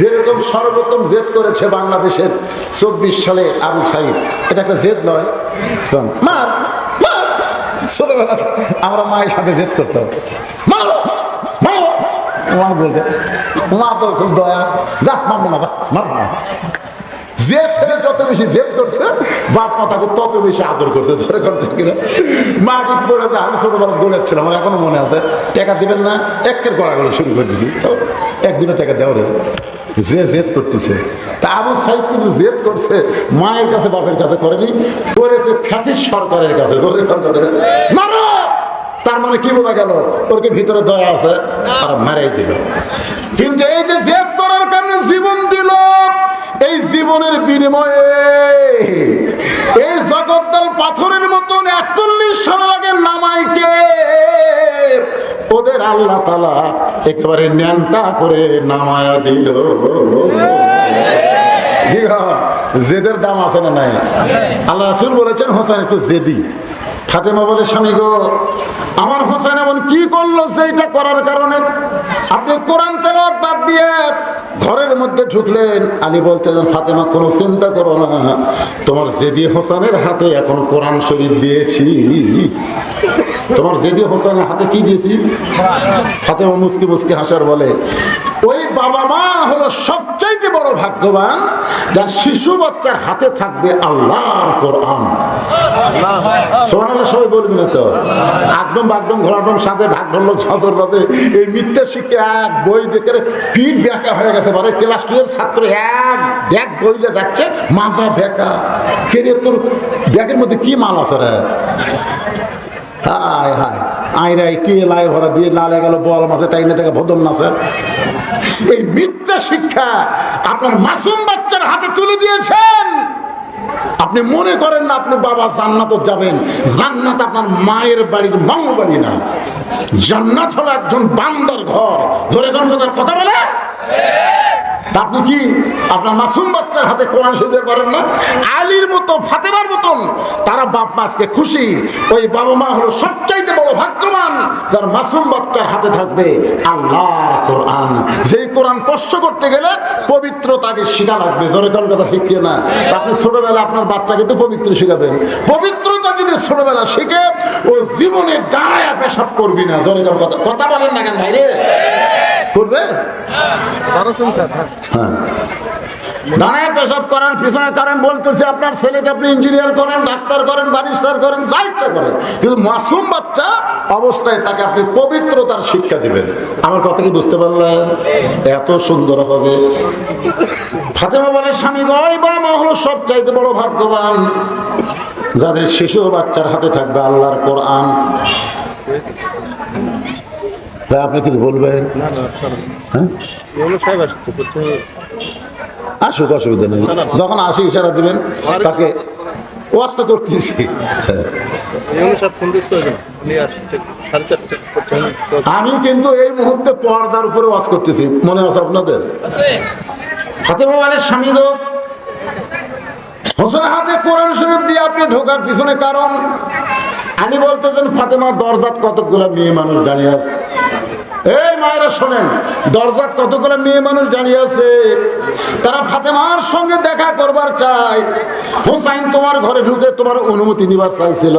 যেরকম সর্বোত্তম জেদ করেছে বাংলাদেশের চব্বিশ সালে আবু সাইদ, এটা একটা জেদ নয়। মার। ছোটবেলা আমরা মায়ের সাথে জেদ করতাম। মা তো খুব দয়া। যা মারবো না যত বেশি জেদ করছে, বাপ মা তাকে তত বেশি আদর করছে মা কি পড়ে দেয়? আমি ছোটবেলা গোলেছিলাম আমার এখনও মনে আছে। টাকা দিবেন না, একের গড়াগড়ি শুরু করে দিছি। তো একদিনও টাকা দেওয়া যে জেদ করতেছে, তা আবু কিন্তু জেদ করছে, মায়ের কাছে, বাপের কাছে করেনি, করেছে ফ্যাসিস সরকারের কাছে তার মানে কি বোঝা গেল? ওরকে ভিতরে দয়া আছে? আর মারাই দিল। কিন্তু এই যে জেদ করার কারণে জীবন জীবনের বিনিময়ে। এই জগদ্দল পাথরের মতন একচল্লিশ সাল আগে নামাইকে ওদের আল্লাহ তালা একেবারে ন্যাংটা করে নামায়া দিল। জেদের দাম আছে না নাই? আল্লাহ রাসুল বলেছেন, হোসেন একটু জেদি। ফাতেমা বলে, স্বামী গো, আমার হোসেন এমন কি করল সেইটা করার কারণে? আপনি কোরআন তেলাওয়াত বাদ দিয়ে ঘরের মধ্যে ঢুকলেন। আলী বলতেন ফাতেমা, কোনো চিন্তা করো না। তোমার জেদি হোসেনের হাতে এখন কোরআন শরীফ দিয়েছি। তোমার জেদি হোসেনের হাতে কি দিয়েছি? ফাতেমা মুসকি মুসকি হাসার বলে ওই বাবা মা হলো সবচাইতে বড় ভাগ্যবান যার শিশু বাচ্চার হাতে থাকবে আল্লাহর কোরআন। সবাই বলবি না তো। ঘোরাডম সাথে বাদে এই মিথ্যা এক বই দেখে পিঠ ব্যাকা হয়ে গেছে মানে ক্লাস ছাত্র এক ব্যাগ বইলে যাচ্ছে মাজা ব্যাকা। কে তোর ব্যাগের মধ্যে কি মাল আছে রে? হায় হায়। আইরাই কে লাই ভরা দিয়ে নালে গেল, বল মাছে, তাই না থেকে ভদন নাচে। এই মিথ্যা শিক্ষা আপনার মাসুম বাচ্চার হাতে তুলে দিয়েছেন। আপনি মনে করেন না আপনি বাবা জান্নাত যাবেন। জান্নাত আপনার মায়ের বাড়ির মামু বাড়ি না। জান্নাত হলো একজন বান্দার ঘর। ধরে কোন কথা বলে? আপনি কি আপনার মাসুম বাচ্চার হাতে কোরআন শরীফ পারেন না? আলীর মতো ফাতেমার মতন তারা বাপ মা আজকে খুশি। ওই বাবা মা হলো সবচাইতে বড় ভাগ্যবান যার মাসুম বাচ্চার হাতে থাকবে আল্লাহ কোরআন। যেই কোরআন স্পর্শ করতে গেলে পবিত্র তাকে শিখা লাগবে। জোরে কথা ঠিক না আপনি ছোটবেলা আপনার বাচ্চাকে তো পবিত্র শিখাবেন। পবিত্রতা যদি ছোটবেলা শিখে, ও জীবনে দাঁড়ায় পেশাব করবি না। জোরে কথা কথা বলেন না কেন ভাইরে? করবে? হ্যাঁ। দাঁড়ায় পেশাব করেন, পিছনে আপনার ছেলেকে আপনি ইঞ্জিনিয়ার করেন, ডাক্তার করেন বারিস্টার করেন করেন। কিন্তু মাসুম বাচ্চা অবস্থায় তাকে আপনি পবিত্রতার শিক্ষা দিবেন। আমার কথা কি বুঝতে পারলেন? এত সুন্দর হবে। ফাতেমা বলে, স্বামী গয় বা হলো সব চাইতে বড় ভাগ্যবান। যাদের শিশু বাচ্চার হাতে থাকবে আল্লাহর কোরআন। তা আপনি কিছু বলবেন? হ্যাঁ? আসুক অসুবিধা নেই। যখন আসি ইশারা দিবেন তাকে ওয়াস্ত করতেছি। আমি কিন্তু এই মুহূর্তে পর্দার উপরে ওয়াজ করতেছি। মনে আছে আপনাদের? ফাতেমা আলের স্বামী গো হোসেন হাতে কোরআন শরীফ দিয়ে আপনি ঢোকার পিছনে কারণ। আলী বলতেছেন ফাতেমা, দরজাত কতগুলো মেয়ে মানুষ দাঁড়িয়ে আছে? এই মায়েরা শোনেন, দরজাত কতগুলো মেয়ে মানুষ দাঁড়িয়ে আছে? তারা ফাতেমার সঙ্গে দেখা করবার চাই হোসাইন তোমার ঘরে ঢুকে তোমার অনুমতি নিবার চাইছিল।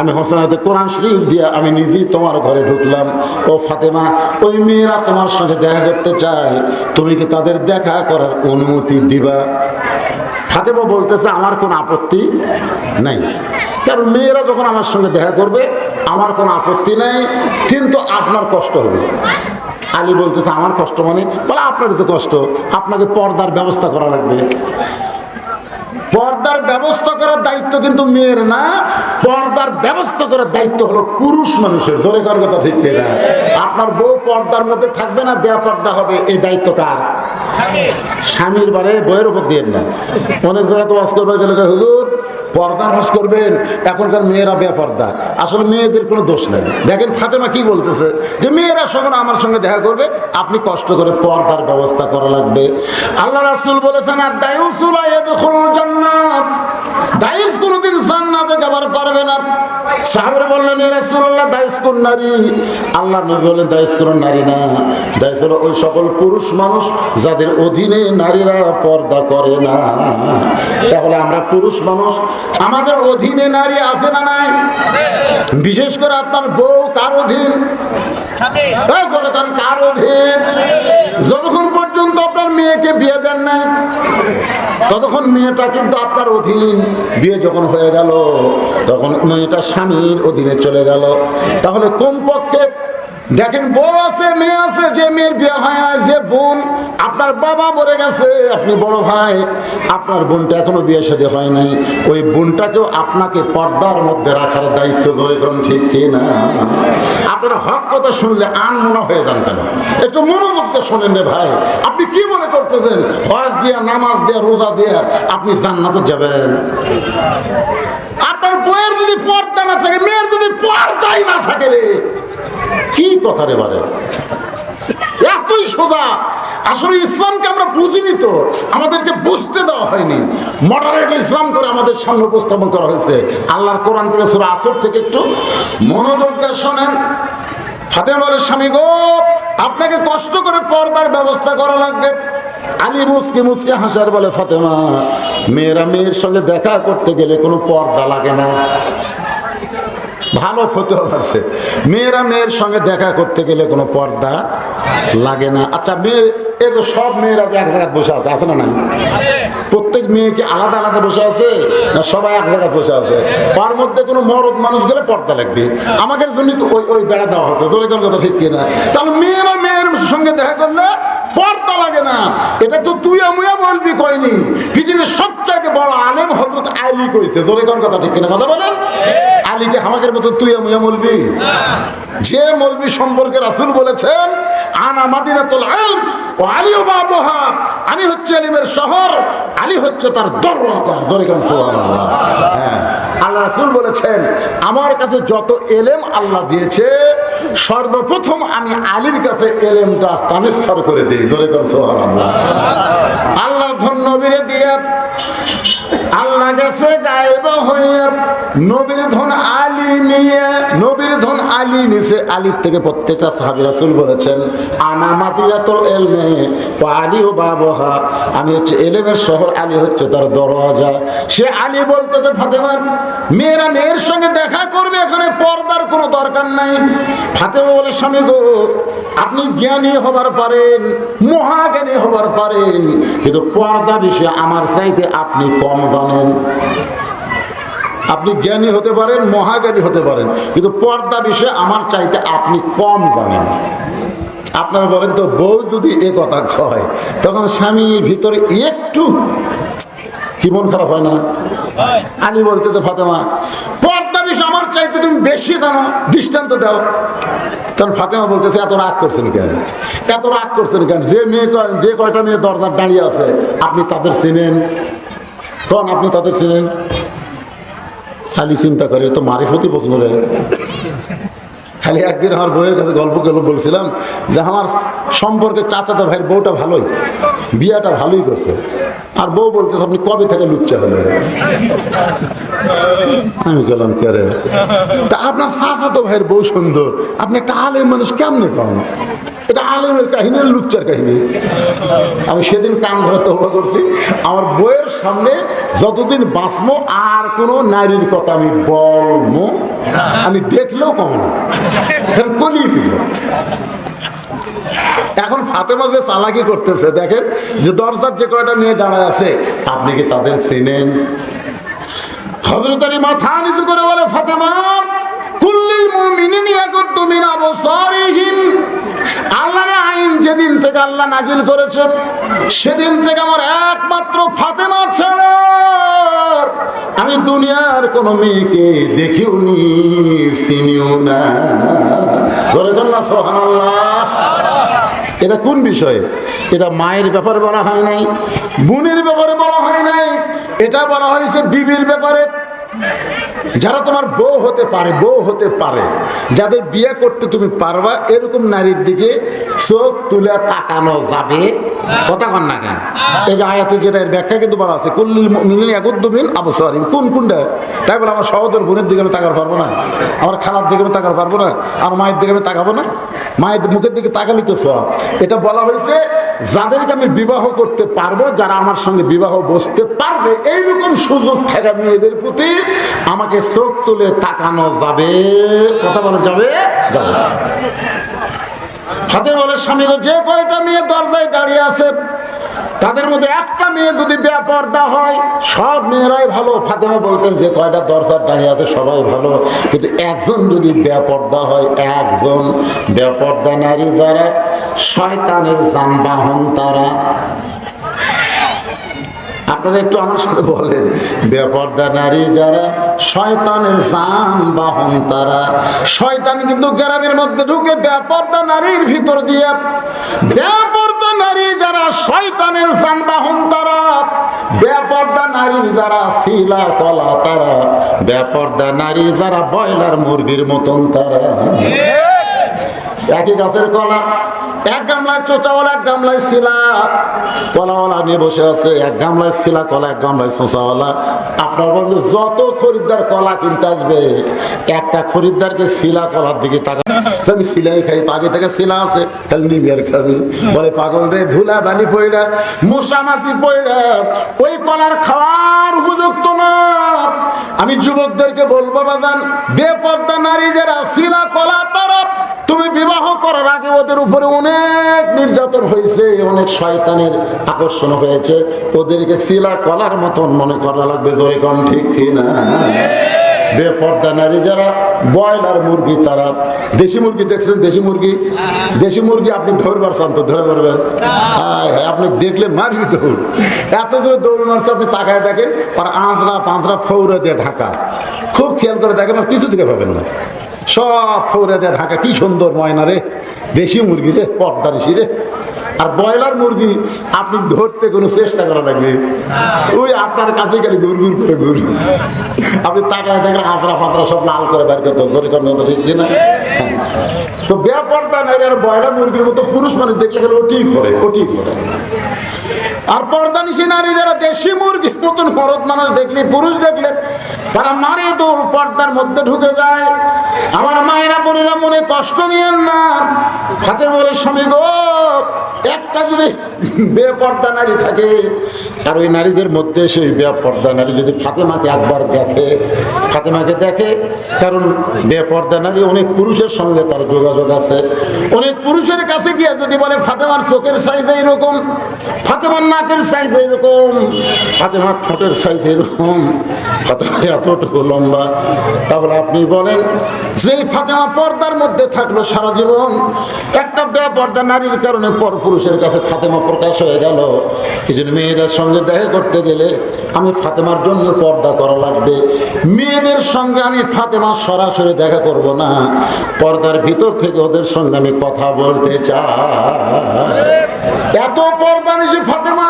আমি হোসেন হাতে কোরআন শরীফ দিয়ে আমি নিজেই তোমার ঘরে ঢুকলাম। ও ফাতেমা, ওই মেয়েরা তোমার সঙ্গে দেখা করতে চায়। তুমি কি তাদের দেখা করার অনুমতি দিবা? ফাতেমা বলতেছে, আমার কোনো আপত্তি নাই। কারণ মেয়েরা যখন আমার সঙ্গে দেখা করবে, আমার কোনো আপত্তি নেই, কিন্তু আপনার কষ্ট হবে। আলী বলতেছে, আমার কষ্ট মানে? বলে, আপনারই তো কষ্ট, আপনাকে পর্দার ব্যবস্থা করা লাগবে। পর্দার ব্যবস্থা করার দায়িত্ব কিন্তু মেয়ের না, পর্দার ব্যবস্থা করার দায়িত্ব হলো পুরুষ মানুষের। ধরে করার কথা ঠিক না? আপনার বউ পর্দার মধ্যে থাকবে না, বেপর্দা হবে, এই দায়িত্ব কার স্বামীর। বারে বইয়ের উপর দিয়ে না অনেক জায়গায় তো করবে, গেলে হুজুর, পর্দার হজ করবেন। এখনকার মেয়েরা বেপর্দা। আসলে মেয়েদের কোনো দোষ নেই। দেখেন ফাতেমা কি বলতেছে? যে মেয়েরা যখন আমার সঙ্গে দেখা করবে। আপনি কষ্ট করে পর্দার ব্যবস্থা করা লাগবে। আল্লাহ রাসূল বলেছেন আর কোনোদিন জান্নাতে যাবার পারবে না। সাহাবীরা বললেন রাসূলুল্লাহ কোন নারী? আল্লাহ নবী কোন নারী না। হলো ওই সকল পুরুষ মানুষ যাদের অধীনে নারীরা পর্দা করে না। তাহলে আমরা পুরুষ মানুষ, আমাদের অধীনে নারী আছে না নাই? বিশেষ করে আপনার বউ কার অধীন? যতক্ষণ পর্যন্ত আপনার মেয়েকে বিয়ে দেন না ততক্ষণ মেয়েটা কিন্তু আপনার অধীন। বিয়ে যখন হয়ে গেল, তখন মেয়েটা স্বামীর অধীনে চলে গেল। তাহলে কমপক্ষে দেখেন বউ আছে, মেয়ে আছে, যে মেয়ের বিয়ে হয় যে বোন, আপনার বাবা মরে গেছে, আপনি বড় ভাই, আপনার বোনটা এখনও বিয়ে সাথে হয় নাই। ওই বোনটাকেও আপনাকে পর্দার মধ্যে রাখার দায়িত্ব ধরে কোন ঠিক কি না? আপনার হক কথা শুনলে আন মনে হয়ে যান কেন? একটু মনোযোগ শোনেন রে ভাই, আপনি কি মনে করতেছেন? হজ দিয়া, নামাজ দিয়া, রোজা দিয়া, আপনি জান্নাতে যাবেন। আপনার বইয়ের যদি পর্দা না থাকে, মেয়ের যদি পর্দাই না থাকে রে কি কথা রে বারে? এতই সোজা। আসলে ইসলামকে আমরা বুঝিনি তো, আমাদেরকে বুঝতে দেওয়া হয়নি। মডারেট ইসলাম করে আমাদের সামনে উপস্থাপন করা হয়েছে। আল্লাহর কোরআন থেকে সুরা আসর থেকে একটু মনোযোগ দিয়ে শোনেন। ফাতেমার স্বামী গো, আপনাকে কষ্ট করে পর্দার ব্যবস্থা করা লাগবে। আলী মুসকে মুসকে হাসার বলে, ফাতেমা, মেয়েরা মেয়ের সঙ্গে দেখা করতে গেলে কোনো পর্দা লাগে না। ভালো ক্ষতি পারছে মেয়েরা মেয়ের সঙ্গে দেখা করতে গেলে কোনো পর্দা লাগে না। আচ্ছা মেয়ে এ তো সব মেয়েরা এক জায়গায় বসে আছে আছে না না প্রত্যেক মেয়ে কি আলাদা আলাদা বসে আছে না সবাই এক জায়গায় বসে আছে? তার মধ্যে কোনো মরদ মানুষ গেলে পর্দা লাগবে। আমাদের জন্য তো ওই ওই বেড়া দেওয়া হচ্ছে। তোর কথা ঠিক কিনা? তাহলে মেয়েরা মেয়ের সঙ্গে দেখা করলে না। এটা তো তুই আমুয়া বলবি কয়নি পৃথিবীর সবচাইতে বড় আলেম হজরত আলী কইছে। জোরে কোন কথা ঠিক কিনা কথা বলেন? আলীকে আমাদের মতো তুই আমুয়া বলবি? যে মলবি সম্পর্কে রাসুল বলেছেন, আনা মাদিনাতুল ইলম ও আলী ও বাবহা। আমি হচ্ছে আলিমের শহর, আলী হচ্ছে তার দরওয়াজা। জোরে কোন সুবহানাল্লাহ। হ্যাঁ। আল্লাহ রাসূল বলেছেন, আমার কাছে যত এলেম আল্লাহ দিয়েছে সর্বপ্রথম আমি আলীর কাছে এলেমটা ট্রান্সফার করে দিই। ধরে করছ আল্লাহ আল্লাহর ধন্যবীরে দিয়ে আল্লাহ গেছে গায়েব হইয়া নবীর ধন আলী নিয়ে, নবীর ধন আলী নিছে আলীর থেকে প্রত্যেকটা সাহাবী রাসূল বলেছেন, আনা মাদিরাতুল ইলমে ও আলী ও বাবহা। আমি হচ্ছে এলেমের শহর, আলী হচ্ছে তার দরওয়াজা। সে আলী বলতেছে ফাতেমা মেয়েরা মেয়ের সঙ্গে দেখা করবে, এখানে পর্দার কোনো দরকার নাই। ফাতেমা বলে, স্বামী গো, আপনি জ্ঞানী হবার পারেন, মহাজ্ঞানী হবার পারেন, কিন্তু পর্দা বিষয়ে আমার চাইতে আপনি কম জানেন। আপনি জ্ঞানী হতে পারেন, মহাজ্ঞানী হতে পারেন, কিন্তু পর্দা বিষয়ে আমার চাইতে আপনি কম জানেন। আপনারা বলেন তো, বউ যদি এ কথা কয়, তখন স্বামীর ভিতরে একটু কি মন খারাপ হয় না? আমি বলতে তো ফাতেমা, পর্দা বিষয় আমার চাইতে তুমি বেশি জানো, দৃষ্টান্ত দাও। তখন ফাতেমা বলতেছে, এত রাগ করছেন কেন? এত রাগ করছেন কেন? যে মেয়ে যে কয়টা মেয়ে দরজার দাঁড়িয়ে আছে, আপনি তাদের চেনেন? তখন আপনি তাদের চেনেন? খালি চিন্তা করে তো মারিফতি পছন্দ করে। খালি একদিন আমার বইয়ের কাছে গল্প গল্প বলছিলাম যে আমার সম্পর্কে চাচাতো ভাইয়ের বউটা ভালোই, বিয়াটা ভালোই করছে। আর বউ বলতে আপনি কবে থেকে লুচ্চা হলে আমি গেলাম, কে রে? তা আপনার চাচাতো ভাইয়ের বউ সুন্দর, আপনি একটা আলেম মানুষ, কেমনে কম আলেমের কাহিনী লুচ্চার কাহিনী। আমি সেদিন কান ধরে তহবা করছি। আমার বইয়ের সামনে যতদিন বাঁচবো আর কোনো নারীর কথা আমি বলব, আমি দেখলেও কম না। এখন ফাতেমা যে চালাকি করতেছে, দেখেন যে দরজার যে কয়টা মেয়ে দাঁড়ায় আছে, আপনি কি তাদের চেনেন? হজরত আলী মাথা নিচু করে বলে, ফাতেমা, কুল্লিল মুমিনিন ইয়াকুদ্দু মিন আবসারিহিম আল্লাহর আইন যেদিন থেকে আল্লাহ নাজিল করেছে সেদিন থেকে আমার একমাত্র ফাতেমা ছাড়া আমি দুনিয়ার কোন মেয়েকে দেখিও নি, চিনিও না। ধরে না সোহানাল্লাহ এটা কোন বিষয়ে? এটা মায়ের ব্যাপারে বলা হয় নাই, বোনের ব্যাপারে বলা হয় নাই। এটা বলা হয়েছে বিবির ব্যাপারে। যারা তোমার বউ হতে পারে, বউ হতে পারে, যাদের বিয়ে করতে তুমি পারবা, এরকম নারীর দিকে চোখ তুলে তাকানো যাবে। কথা কন না কেন? এই যে আয়াতে যেটা এর ব্যাখ্যা কিন্তু বলা আছে, কুল্লিল মিলিন একদ্দমিন আবসারি কোন কোনটা? তাই বলে, আমার সহোদর বোনের দিকে আমি তাকার পারব না, আমার খালার দিকে আমি তাকার পারব না আমার মায়ের দিকে আমি তাকাবো না। মায়ের মুখের দিকে তাকালি তো সব। এটা বলা হয়েছে যাদেরকে আমি বিবাহ করতে পারব, যারা আমার সঙ্গে বিবাহ বসতে পারবে, এইরকম সুযোগ থাকা মেয়েদের প্রতি আমাকে চোখ তুলে তাকানো যাবে। কথা বলা যাবে? হাতে বলে স্বামী যে কয়টা মেয়ে দরজায় দাঁড়িয়ে আছে তাদের মধ্যে একটা মেয়ে যদি বেপর্দা হয়, সব মেয়েরাই ভালো। ফাতেমা বলতেন যে কয়টা দরজার দাঁড়িয়ে আছে, সবাই ভালো। কিন্তু একজন যদি বেপর্দা হয়, একজন বেপর্দা নারী যারা, শয়তানের যানবাহন তারা। আপনারা একটু আমার সাথে বলেন, বেপর্দা নারী যারা, শয়তানের যান বাহন তারা। শয়তান কিন্তু গ্রামের মধ্যে ঢুকে বেপর্দা নারীর ভিতর দিয়ে, বেপর্দা নারী শয়তানের যানবাহন তারা বেপর্দা নারী যারা শিলা কলা তারা, বেপর্দা নারী যারা বয়লার মুরগির মতন তারা। একই গাছের কলা। এক গামলায় চোচাওয়ালা, এক গামলায় শিলা। কলাওয়ালা নিয়ে বসে আছে, এক গামলায় শিলা, কলা, এক গামলায় চোচাওয়ালা। আপনার বন্ধু যত খরিদ্দার কলা কিনতে আসবে, একটা খরিদ্দারকে শিলা কলার দিকে তাকা আমি শিলাই খাই, তো আগে থেকে শিলা আছে, তাহলে নিবিয়ার খাবি। বলে, পাগল রে, ধুলা বালি পয়লা মশা মাছি পয়লা ওই কলার খাওয়ার উপযুক্ত না। আমি যুবকদেরকে বলব, বাজান, বেপর্দা নারী যারা শিলা কলা আগে ওদের উপরে অনেক নির্যাতন হয়েছে, অনেক শয়তানের আকর্ষণ হয়েছে। ওদেরকে শিলা কলার মতন মনে করা লাগবে ধরে কম ঠিক কিনা? বেপর্দা নারী যারা, ব্রয়লার মুরগি তারা। দেশি মুরগি দেখছেন? দেশি মুরগি? দেশি মুরগি আপনি ধরবার চান তো, ধরে পারবেন আপনি দেখলে মারবি দৌড় এত দূরে দৌড় মারছে, আপনি তাকায় দেখেন, আর আঁচড়া পাঁচড়া ফৌরা দিয়ে ঢাকা। খুব খেয়াল করে দেখেন, আর কিছু থেকে পাবেন না। সব ফৌরা দিয়ে ঢাকা, কি সুন্দর ময়না রে। দেশি মুরগি রে পর্দারিসি রে। আর ব্রয়লার মুরগি, আপনি ধরতে কোনো চেষ্টা করা লাগবে? ওই আপনার কাছে গেলে ঘুর ঘুর করে ঘুর। আপনি তাকায় দেখেন আঁতরা পাতরা সব লাল করে বের করতে ধরে করেন ঠিক কিনা। তো ব্যাপারটা নাই আর ব্রয়লার মুরগির মতো পুরুষ মানুষ দেখলে গেলে ও ঠিক করে, ও ঠিক করে। আর পর্দানিসী নারী যারা দেশি মুরগির মতন মরদ মানুষ দেখলে, পুরুষ দেখলে, তারা মারে দৌড় পর্দার মধ্যে ঢুকে যায়। আমার মায়েরা, বোনেরা মনে কষ্ট নিয়েন না। হাতে বলে, স্বামী গো, একটা যদি বেপর্দা নারী থাকে, আর ওই নারীদের মধ্যে সেই বেপর্দা নারী যদি ফাতেমাকে একবার দেখে, ফাতেমাকে দেখে, কারণ বেপর্দা নারী অনেক পুরুষের সঙ্গে তার যোগাযোগ আছে। অনেক পুরুষের কাছে গিয়ে যদি বলে, ফাতেমার চোখের সাইজ এইরকম, ফাতেমার নাকের সাইজ এইরকম ফাতেমার ঠোঁটের সাইজ এরকম, ফাতেমা এতটুকু লম্বা। তাহলে আপনি বলেন, যে ফাতেমা পর্দার মধ্যে থাকল সারা জীবন, একটা বেপর্দা নারীর কারণে পর পুরুষের কাছে ফাতেমা প্রকাশ হয়ে গেল। এই জন্য মেয়েদের সঙ্গে দেখা করতে গেলে আমি ফাতেমার জন্য পর্দা করা লাগবে। মেয়েদের সঙ্গে আমি ফাতেমা সরাসরি দেখা করব না। পর্দার ভিতর থেকে ওদের সঙ্গে আমি কথা বলতে চাই। এত পর্দা নিশি ফাতেমা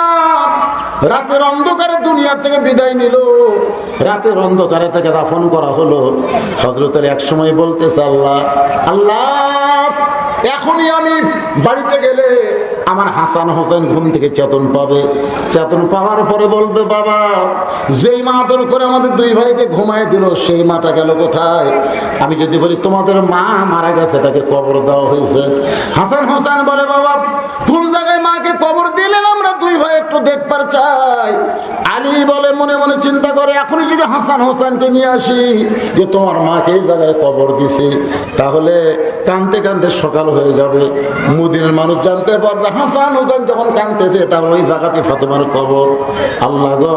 রাতের অন্ধকারে দুনিয়া থেকে বিদায় নিল। রাতের অন্ধকারে থেকে দাফন করা হলো। হজরতের এক সময় বলতেছে, আল্লাহ আল্লাহ, এখনই আমি বাড়িতে গেলে আমার হাসান হোসেন ঘুম থেকে চেতন পাবে। চেতন পাওয়ার পরে বলবে, বাবা, যেই মা আদর করে আমাদের দুই ভাইকে ঘুমায় দিল, সেই মাটা গেল কোথায়? আমি যদি বলি, তোমাদের মা মারা গেছে, তাকে কবর দেওয়া হয়েছে। হাসান হোসেন বলে, বাবা একটু দেখবার চাই। আলী বলে, মনে মনে চিন্তা করে, এখনই যদি হাসান হোসেনকে নিয়ে আসি, যে তোমার মাকে এই জায়গায় কবর দিছি, তাহলে কানতে কানতে সকাল হয়ে যাবে। মুদিনের মানুষ জানতে পারবে, হাসান হোসেন যখন কানতেছে, তার ওই জায়গাতে ফাতেমার কবর। আল্লাহ গো,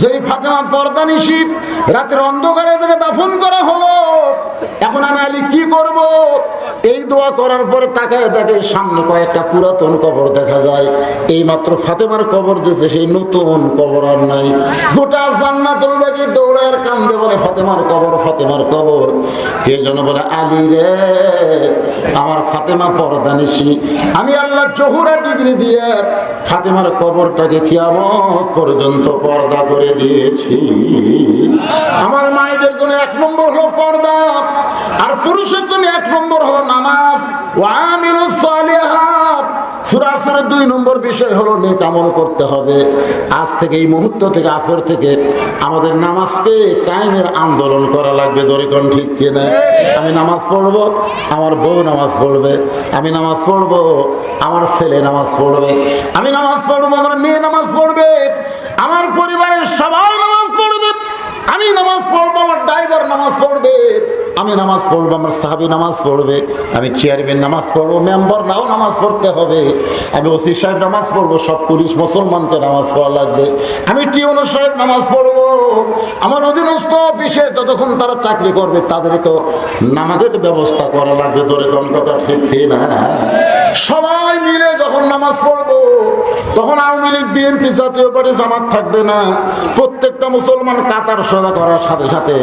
যেই ফাতেমা পর্দা নিশি, রাতের অন্ধকারে থেকে দাফন করা হলো। এখন আমি আলী কি করব? এই দোয়া করার পরে তাকায় দেখে সামনে কয়েকটা পুরাতন কবর দেখা যায়। এই মাত্র ফাতেমার কবর দিয়েছে, সেই নতুন কবর আর নাই। গোটা জান্নাতুল বাকি দৌড়ে আর কান্দে বলে, ফাতেমার কবর ফাতেমার কবর। কে যেন বলে, আলী রে, আমার ফাতেমা পর্দা নিশি। আমি আল্লাহ চহুরা ডিগ্রি দিয়ে ফাতেমার কবরটাকে কিয়ামত পর্যন্ত পর্দা করে দিয়েছি। আমার মায়েদের জন্য এক নম্বর হলো পর্দা। আর পুরুষের জন্য এক নম্বর হলো নামাজ। ওয়ামিলুস সালিহাত। সুরা দুই নম্বর বিষয় হলো নেক আমল করতে হবে। আজ থেকে, এই মুহূর্ত থেকে, আসর থেকে আমাদের নামাজকে কায়েমের আন্দোলন করা লাগবে। দরিকন ঠিক কিনা আমি নামাজ পড়ব, আমার বউ নামাজ পড়বে। আমি নামাজ পড়ব, আমার ছেলে নামাজ পড়বে। আমি নামাজ পড়ব, আমার মেয়ে নামাজ পড়বে। আমার পরিবারের সবাই নামাজ পড়বে। আমি নামাজ পড়ব আমার ড্রাইভার নামাজ পড়বে, আমি নামাজ পড়ব, আমার সাহাবি নামাজ পড়বে, আমি চেয়ারম্যান নামাজ পড়ব মেম্বাররাও নামাজ পড়তে হবে, আমি ওসি সাহেব নামাজ পড়ব, সব পুলিশ মুসলমানকে নামাজ পড়া লাগবে, আমি টিউনো সাহেব নামাজ পড়ব, আমার অধীনস্থ অফিসে যতক্ষণ তারা চাকরি করবে, তাদেরকেও নামাজের ব্যবস্থা করা লাগবে তোরে কোন কথা ঠিক না সবাই মিলে যখন নামাজ পড়ব, তখন আওয়ামী লীগ, বিএনপি জাতীয় পার্টি জামাত থাকবে না, প্রত্যেকটা মুসলমান কাতার সোজা করার সাথে সাথে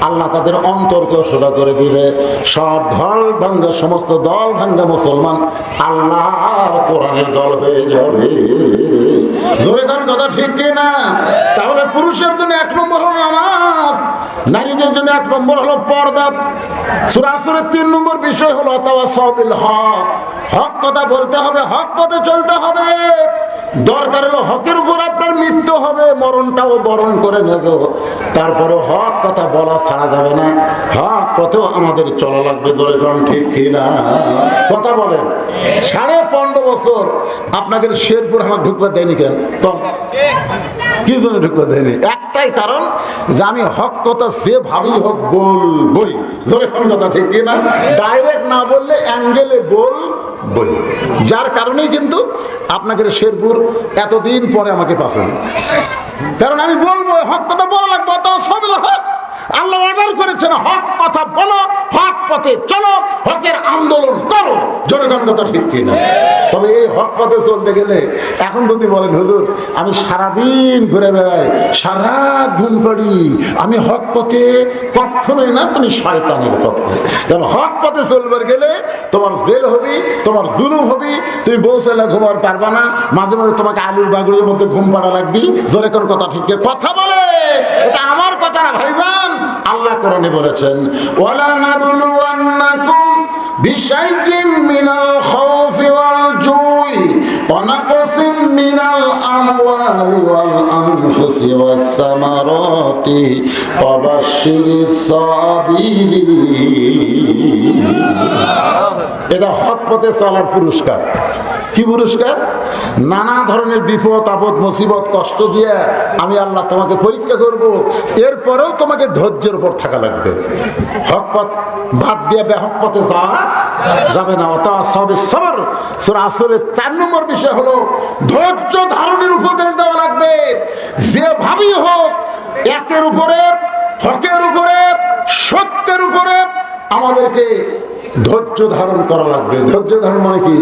আল্লাহ তাদের অন্তরকেও সোজা করে দিবে। সব দল ভাঙ্গা, সমস্ত দল ভাঙ্গা মুসলমান। আল্লাহর কোরআনের দল হয়ে যাবে। জোরে কথা ঠিক কি না? তাহলে পুরুষের জন্য এক নম্বর হলো নামাজ, নারীদের জন্য এক নম্বর হলো পর্দা। সুরাসুরের তিন নম্বর বিষয় হলো তাওয়াসবিল হক। হক কথা বলতে হবে, হক পথে চলতে হবে। দরকার হলো হকের উপর আপনার মৃত্যু হবে, মরণটাও বরণ করে নেব। তারপরে হক কথা বলা ছাড়া যাবে না। হক পথেও আমাদের চলা লাগবে ধরে কারণ ঠিক কি না? কথা বলেন। সাড়ে পনেরো বছর আপনাদের শেরপুর আমার ঢুকতে দেয়নি কেন? কি জন্য ঢুকতে দেয়নি? একটাই কারণ যে আমি হক কথা সে ভাবি হোক বলবই। ধরে কোন কথা ঠিক কি না? ডাইরেক্ট না বললে অ্যাঙ্গেলে বল বই যার কারণেই কিন্তু আপনাকে শেরপুর এতদিন পরে আমাকে পাশে কারণ আমি বলব হক কথা বলা লাগবে তো সবই হক। আল্লাহ অর্ডার করেছেন, হক কথা বলো, হক পথে চলো, হকের আন্দোলন করো। জনগণ কথা তবে এই হক পথে চলতে গেলে, এখন যদি বলেন, হুজুর, আমি সারাদিন ঘুরে বেড়াই, সারা ঘুম করি আমি হক পথে কখনোই না তুমি শয়তানের পথে। কারণ হক পথে চলবার গেলে তোমার জেল হবি, তোমার জুলুম হবি। তুমি বৌসেলা ঘুমার পারবা না, মাঝে মাঝে তোমাকে আলুর বাগুড়ির মধ্যে ঘুম পাড়া লাগবি। জোরে কোন কথা ঠিক কথা বলে! এটা আমার না ভাইজান আল্লাহ কোরআনে বলেছেন ওয়ালা নাবলুওয়ান্নাকুম জুই। এটা হক পথে চলার পুরস্কার। কি পুরস্কার? নানা ধরনের বিপদ, আপদ, মুসিবত, কষ্ট দিয়ে আমি আল্লাহ তোমাকে পরীক্ষা করব। এরপরেও তোমাকে ধৈর্যের উপর থাকা লাগবে। হক পথ বাদ দিয়ে বেহক পথে যাওয়া যাবে না। অত সবে সবর। সুরা আসরের চার নম্বর বিষয় হলো, ধৈর্য ধারণের উপদেশ দেওয়া লাগবে। যে ভাবি হোক, একের উপরে, হকের উপরে, সত্যের উপরে আমাদেরকে ধৈর্য ধারণ করা লাগবে। ধৈর্য ধারণ মানে কি?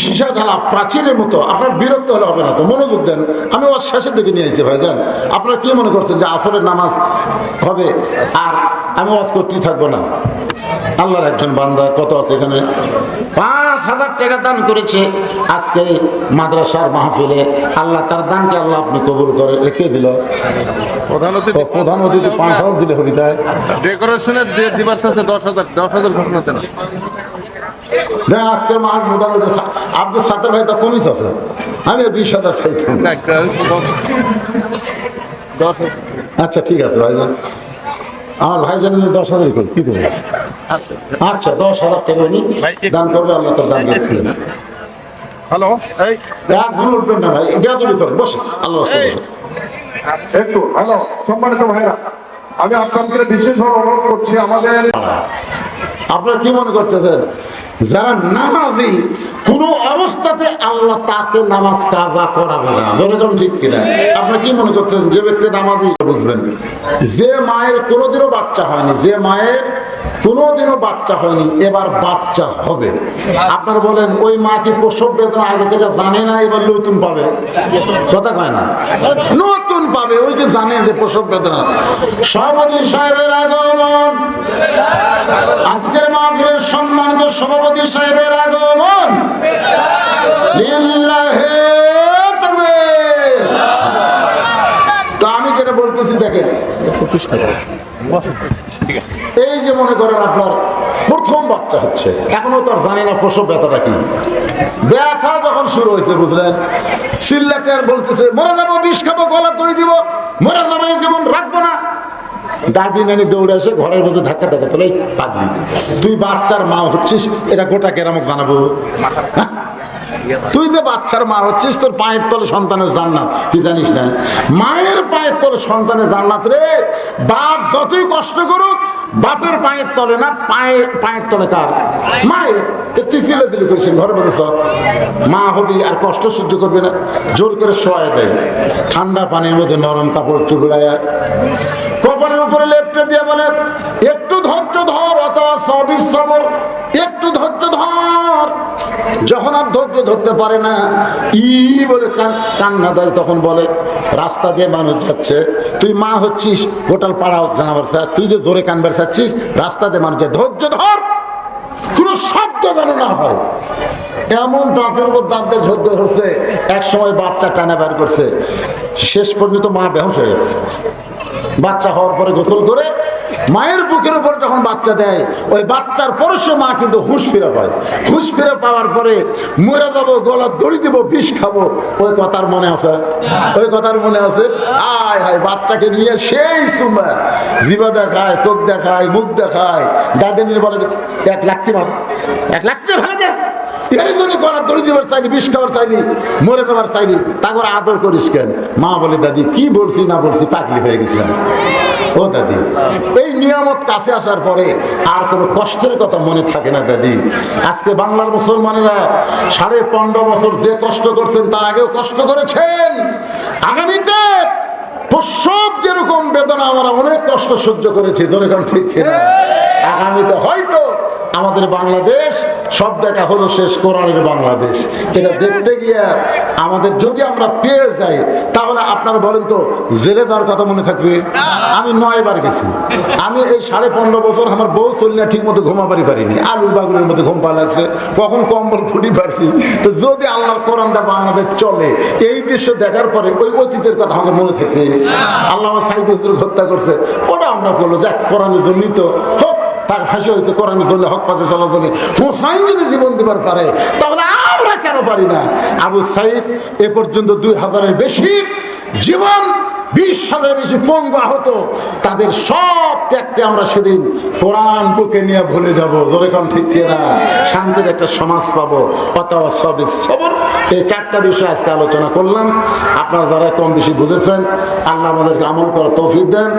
সীসা ঢালা প্রাচীরের মতো। আপনার বিরক্ত হলে হবে না তো, মনোযোগ দেন। আমি ওর শেষের দিকে নিয়ে এসেছি ভাই, জান। আপনারা কি মনে করছেন যে আসরের নামাজ হবে? আর আমি ওয়াজ করতেই থাকব না। আল্লাহর একজন বান্দা কত আছে এখানে? পাঁচ হাজার টাকা দান করেছে। আজকে মাদ্রাসার মাহফিলে আল্লাহ তার দানকে আল্লাহ আপনি কবুল করে। রেখে দিল? প্রধান অতিথি প্রধান অতিথি পাঁচ হাজার দিলে হবে তাই? ডেকোরেশনে দিয়ে দিবার দশ হাজার দশ হাজার ঘটনাতে না দেন আজকের মাহ প্রধান অতিথি সা- আব্দুল সাত্তার ভাই তো কমিস আছে। আমি বিশ হাজার চাইতাম। আচ্ছা ঠিক আছে ভাইজান আমার ভাইজানের দশ হাজার করি কি দেবো আচ্ছা। আচ্ছা দশ হাজার টাকা উনি দান করবে আল্লাহ তার দান করবে হ্যালো? এই। এখন উঠবেন না ভাই বেয়াদবি করেন বসে আল্লাহ একটু হ্যালো সম্মানিত ভাইরা আমি আপনাদের বিশেষভাবে অনুরোধ করছি আমাদের আপনারা কি মনে করতেছেন? যারা নামাজি, কোন অবস্থাতে আল্লাহ তাকে নামাজ কাজা করাবে না। যেরকম ঠিক কিনা? আপনারা কি মনে করতেছেন? যে ব্যক্তি নামাজি, বুঝবেন। যে মায়ের কোনোদিনও বাচ্চা হয়নি, যে মায়ের কোনোদিনও বাচ্চা হয়নি, এবার বাচ্চা হবে। বলেন, ওই মা কি প্রসব বেদনা আগে থেকে জানে না, এবার নতুন পাবে? কথা না? নতুন পাবে, ওই যে জানে যে প্রসব বেদনা। সভাপতি সাহেবের আগমন। আজকের মাহফিলের সম্মানিত সভাপতি সাহেবের আগমন। তো আমি যেটা বলতেছি, দেখেন। এই যে মনে করেন আপনার প্রথম বাচ্চা হচ্ছে এখনও তার জানে না প্রসব ব্যথাটা কি। ব্যথা যখন শুরু হয়েছে বুঝলেন? চিল্লাতে আর বলতেছে মরে যাব বিষ খাব গলা তৈরি দিব মরে যাব এই জীবন রাখব না। দাদি নানি দৌড়ে এসে ঘরের মধ্যে ধাক্কা ধাক্কা তোলে পাগলি। তুই বাচ্চার মা হচ্ছিস এটা গোটা কেরামত জানাব? তুই যে বাচ্চার মা হচ্ছিস, তোর পায়ের তলে সন্তানের জান্নাত তুই জানিস না? মায়ের পায়ের তলে সন্তানের জান্নাত রে। বাপ যতই কষ্ট করুক, বাপের পায়ের তলে না, পায়ে পায়ের তলে কার? মায়ের। তুই সিলে দিলি করিস, ঘরে সব মা হবি আর কষ্ট সহ্য করবি না। জোর করে শোয়া দেয় ঠান্ডা পানির মধ্যে নরম কাপড় কপালের উপরে লেপটে দিয়ে বলে, একটু ধৈর্য ধর, অথবা সবই সবর। একটু ধৈর্য ধর। যখন আর ধৈর্য ধরতে পারে না, ই বলে কান্না দেয়, তখন বলে, রাস্তা দিয়ে মানুষ যাচ্ছে, তুই মা হচ্ছিস, গোটাল পাড়াও জানাবার চাস, তুই যে জোরে কানবার চাচ্ছিস, রাস্তা দিয়ে মানুষ ধৈর্য ধর! কোনো শব্দ যেন না হয়। এমন দাঁতের উপর দাঁত ধৈর্য ধরছে এক সময় বাচ্চা টানা বের করছে। শেষ পর্যন্ত মা বেহস হয়ে গেছে। বাচ্চা হওয়ার পরে গোসল করে, মায়ের বুকের উপর যখন বাচ্চা দেয়, ওই বাচ্চার পরশু মা কিন্তু হুঁশ ফিরে পায়। হুঁশ ফিরে পাওয়ার পরে মরে যাব গলা দড়ি দিব, বিষ খাব। ওই কথার মনে আছে? ওই কথার মনে আছে? আয় হায়, বাচ্চাকে নিয়ে সেই সুমা। জিবা দেখায়, চোখ দেখায়, মুখ দেখায়। দাদিনীর বলে এক লাখটি মার এক লাখটি ভালো দেখ এর জন্য গলা দড়ি দিবার চাইনি বিষ খাবার চাইনি মরে যাবার চাইনি। আদর করিস কেন? মা বলে দাদি কি বলছি না বলছি পাগলি হয়ে গেছিলাম ও দাদি এই নিয়ামত কাছে আসার পরে আর কোনো কষ্টের কথা মনে থাকে না দাদি। আজকে বাংলার মুসলমানেরা সাড়ে পনেরো বছর যে কষ্ট করছেন তার আগেও কষ্ট করেছেন। আগামীতে প্রসব যেরকম বেদনা আমরা অনেক কষ্ট সহ্য করেছি যেরকম ঠিক কিনা? আগামীতে হয়তো আমাদের বাংলাদেশ সব দেখা হলো শেষ কোরআনের বাংলাদেশ। এটা দেখতে গিয়ে আমাদের যদি আমরা পেয়ে যাই, তাহলে আপনারা বলেন তো, জেলে যাওয়ার কথা মনে থাকবে? আমি নয় বার গেছি। আমি এই সাড়ে পনেরো বছর আমার বউ চলি না ঠিক মতো ঘুমাবারি পারিনি। আলু বাগুলের মধ্যে ঘুম পা লাগছে। কখন কম্বল ফুটি পারছি। তো যদি আল্লাহর কোরআনটা বাংলাদেশ চলে, এই দৃশ্য দেখার পরে ওই অতীতের কথা আমাকে মনে থাকবে। আল্লাহ সাইদ হত্যা করছে। ওটা আমরা বলব যাক কোরআনের জন্যই তো হোক। তার ফাঁসি হয়েছে, কোরআন ধরলে হক পাতে চলা চলে হোসাইন যদি জীবন দিবার পারে, তাহলে আমরা কেন পারি না? আবু সাইদ এ পর্যন্ত দুই হাজারের বেশি জীবন, বিশ হাজারের বেশি পঙ্গু আহত। তাদের সব ত্যাগকে আমরা সেদিন কোরআন বুকে নিয়ে ভুলে যাব। কারণ ঠিক কিনা? শান্তির একটা সমাজ পাবো। অথবা সব সবর। এই চারটা বিষয় আজকে আলোচনা করলাম। আপনারা যারা কম বেশি বুঝেছেন, আল্লাহ আমাদেরকে আমল করা তৌফিক দেন।